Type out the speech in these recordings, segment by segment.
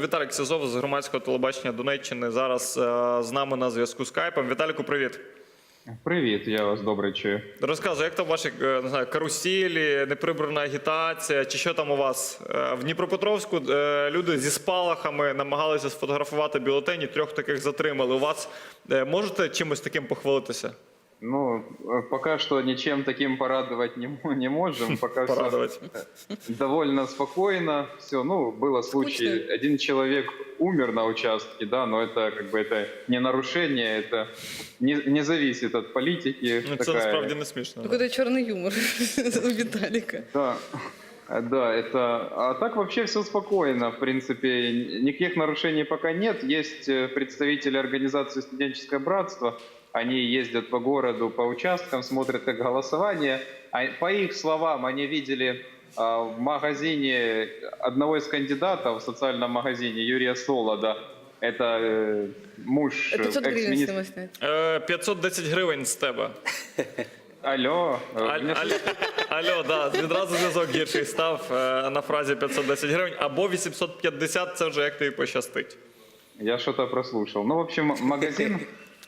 Віталік Сизов з громадського телебачення Донеччини зараз е, з нами на зв'язку скайпом. Віталіку, привіт. Привіт, я вас добре чую. Розказуй, як там ваші е, не знаю, карусілі, неприбрана агітація, чи що там у вас? Е, В Дніпропетровську люди зі спалахами намагалися сфотографувати бюлетені, трьох таких затримали. У вас можете чимось таким похвалитися? Ну, э, пока что ничем таким порадовать не, не можем. Пока все Порадувати. довольно спокойно. Все, ну, было случай, Скучно. один человек умер на участке, да, но это как бы это не нарушение, это не, не зависит от политики. Ну, це Такая- насправді не смішно. Какой-то черный юмор у Виталика. Да. Да, это... А так вообще все спокойно, в принципе, никаких нарушений пока нет. Есть э, представители организации «Студенческое братство», они ездят по городу, по участкам, смотрят как голосование. А по их словам, они видели а, в магазине одного из кандидатов, в социальном магазине Юрия Солода, это э, муж э, 500 гривен с экс-министра. него снять. Е, 510 гривень з тебе. Алло, э, Аль, мне аль, алло, да, відразу зв'язок гірший став е, на фразі 510 гривень, або 850 це вже як тобі пощастить. я что-то прослушал. Ну, в общем, магазин...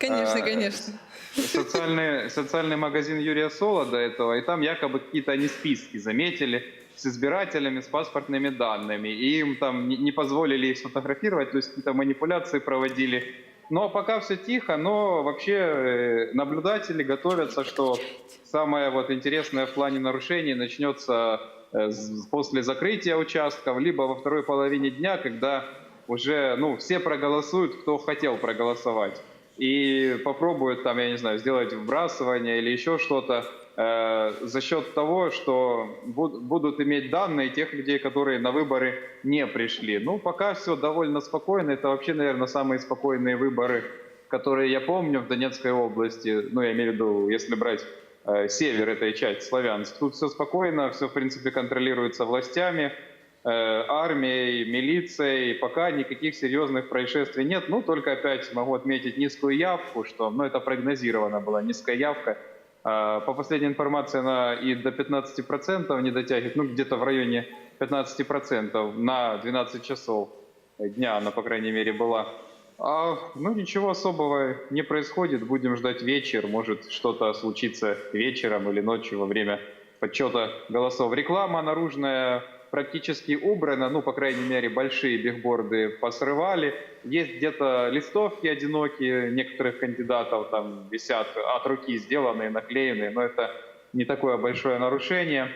Конечно, А, конечно. социальный, социальный магазин Юрия Солода этого, и там якобы какие-то они списки заметили с избирателями, с паспортными данными, и им там не, не позволили их сфотографировать, то есть какие-то манипуляции проводили. Но пока все тихо, но вообще э, наблюдатели готовятся, что самое вот интересное в плане нарушений начнется э, после закрытия участков, либо во второй половине дня, когда уже ну, все проголосуют, кто хотел проголосовать и попробуют там, я не знаю, сделать вбрасывание или еще что-то э, за счет того, что буд- будут иметь данные тех людей, которые на выборы не пришли. Ну, пока все довольно спокойно. Это вообще, наверное, самые спокойные выборы, которые я помню в Донецкой области. Ну, я имею в виду, если брать э, север этой части, Славянск. Тут все спокойно, все, в принципе, контролируется властями армией, милицией, пока никаких серьезных происшествий нет. Ну, только опять могу отметить низкую явку, что, ну, это прогнозировано была низкая явка. А, По последней информации, она и до 15% не дотягивает, ну, где-то в районе 15% на 12 часов дня она, по крайней мере, была. А, ну, ничего особого не происходит. Будем ждать вечер. Может, что-то случится вечером или ночью во время подсчета голосов. Реклама наружная практически убрана. Ну, по крайней мере, большие бигборды посрывали. Есть где-то листовки одинокие некоторых кандидатов там висят от руки сделанные, наклеенные. Но это не такое большое нарушение.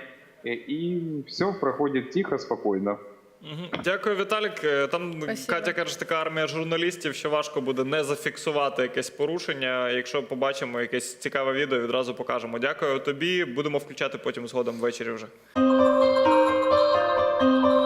И, и все проходит тихо, спокойно. Мгм. Дякую, Віталік. Е, Там Спасибо. Катя каже, що така армія журналістів, що важко буде не зафіксувати якесь порушення. Якщо побачимо якесь цікаве відео, відразу покажемо. Дякую тобі. Будемо включати потім згодом ввечері вже. Música